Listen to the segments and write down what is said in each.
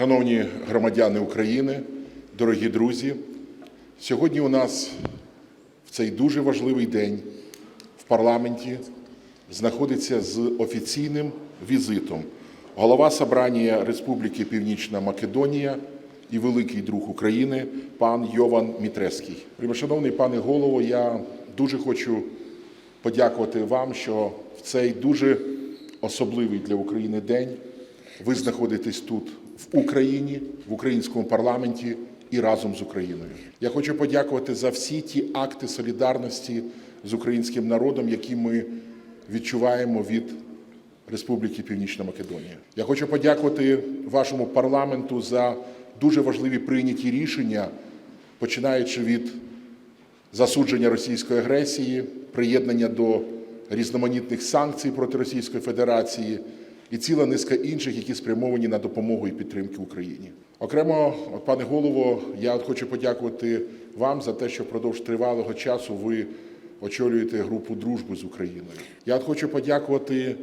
Шановні громадяни України, дорогі друзі, сьогодні у нас в цей дуже важливий день в парламенті знаходиться з офіційним візитом голова Собрання Республіки Північна Македонія і великий друг України пан Йован Мітреський. Приймошановний пане голово, я дуже хочу подякувати вам, що в цей дуже особливий для України день ви знаходитесь тут, в Україні, в українському парламенті і разом з Україною. Я хочу подякувати за всі ті акти солідарності з українським народом, які ми відчуваємо від Республіки Північна Македонія. Я хочу подякувати вашому парламенту за дуже важливі прийняті рішення, починаючи від засудження російської агресії, приєднання до різноманітних санкцій проти Російської Федерації і ціла низка інших, які спрямовані на допомогу і підтримки Україні. Окремо, пане голово, я хочу подякувати вам за те, що впродовж тривалого часу ви очолюєте групу дружби з Україною. Я хочу подякувати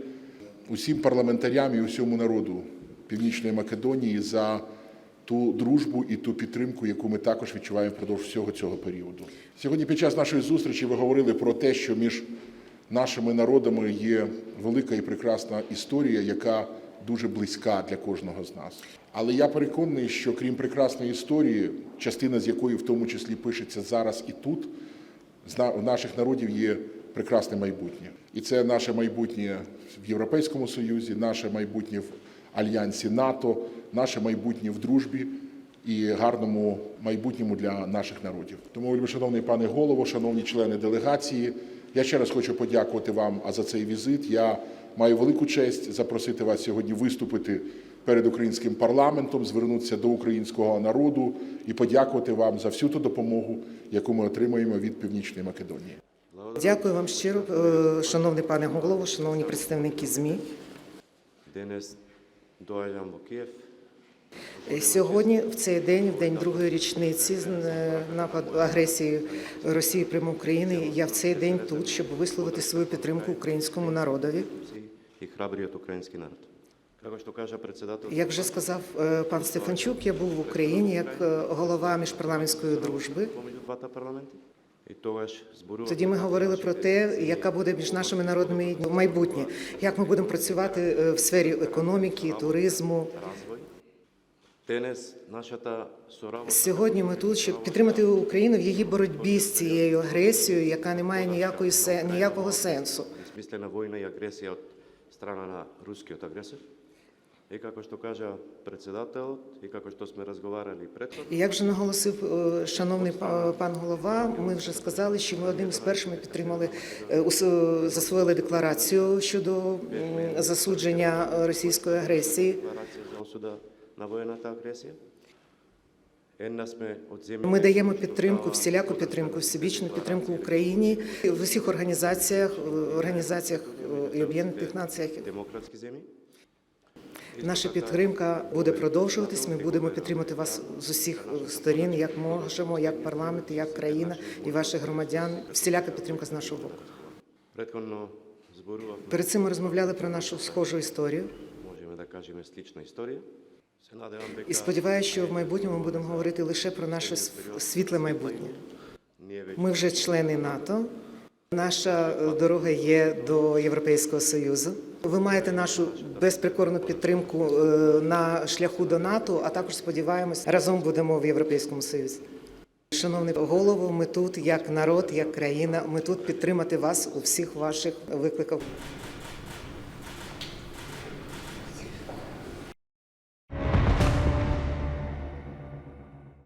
усім парламентарям і усьому народу Північної Македонії за ту дружбу і ту підтримку, яку ми також відчуваємо впродовж всього цього періоду. Сьогодні під час нашої зустрічі ви говорили про те, що між нашими народами є велика і прекрасна історія, яка дуже близька для кожного з нас. Але я переконаний, що крім прекрасної історії, частина з якої в тому числі пишеться зараз і тут, у наших народів є прекрасне майбутнє. І це наше майбутнє в Європейському Союзі, наше майбутнє в альянсі НАТО, наше майбутнє в дружбі і гарному майбутньому для наших народів. Тому, вельми шановний пане голово, шановні члени делегації, я ще раз хочу подякувати вам за цей візит. Я маю велику честь запросити вас сьогодні виступити перед українським парламентом, звернутися до українського народу і подякувати вам за всю ту допомогу, яку ми отримуємо від Північної Македонії. Дякую вам щиро, е, шановний пане голово, шановні представники ЗМІ. Во Киев Е, Сьогодні, в цей день, в день другої річниці е, нападу агресії Росії прямо України, я в цей день тут, щоб висловити свою підтримку українському народові. и храбриот украински народ. Як вже сказав е, пан Стефанчук, я був в Україні як е, голова міжпарламентської дружби. Тоді ми говорили про те, яка буде між нашими народами майбутнє, як ми будемо працювати е, в сфері економіки, туризму. Сьогодні ми тут, щоб підтримати Україну в її боротьбі з цією агресією, яка не має ніякої ніякого сенсу. смислена војна и агресија од страна на рускиот агресор. И како што кажа председателот, и како што сме разговарали предходно, І як вже наголосив е, шановний пан голова, ми вже сказали, що ми одним з першими підтримали е, засвоїли декларацію щодо засудження е, російської агресії. На од земјите Ми даємо підтримку, всіляку підтримку, всебічну підтримку Україні в усіх організаціях, організаціях е, і Об'єднаних Націях. демократски земји. Наша підтримка буде продовжуватись. Ми будемо підтримати вас з усіх е, сторін, як можемо, як парламент, як країна і ваших громадян. Всіляка підтримка з нашого боку. Перед цим ми розмовляли про нашу схожу історію. можеме да кажеме, слична історија. І сподіваюся, що в майбутньому будемо говорити лише про наше світле майбутнє. Ми вже члени НАТО. Наша е, дорога є до Європейського Союзу. Ви маєте нашу безприкорну підтримку е, на шляху до НАТО, а також сподіваємось, разом будемо в Європейському Союзі. Шановний голово, ми тут як народ, як країна. Ми тут підтримати вас у всіх ваших викликах.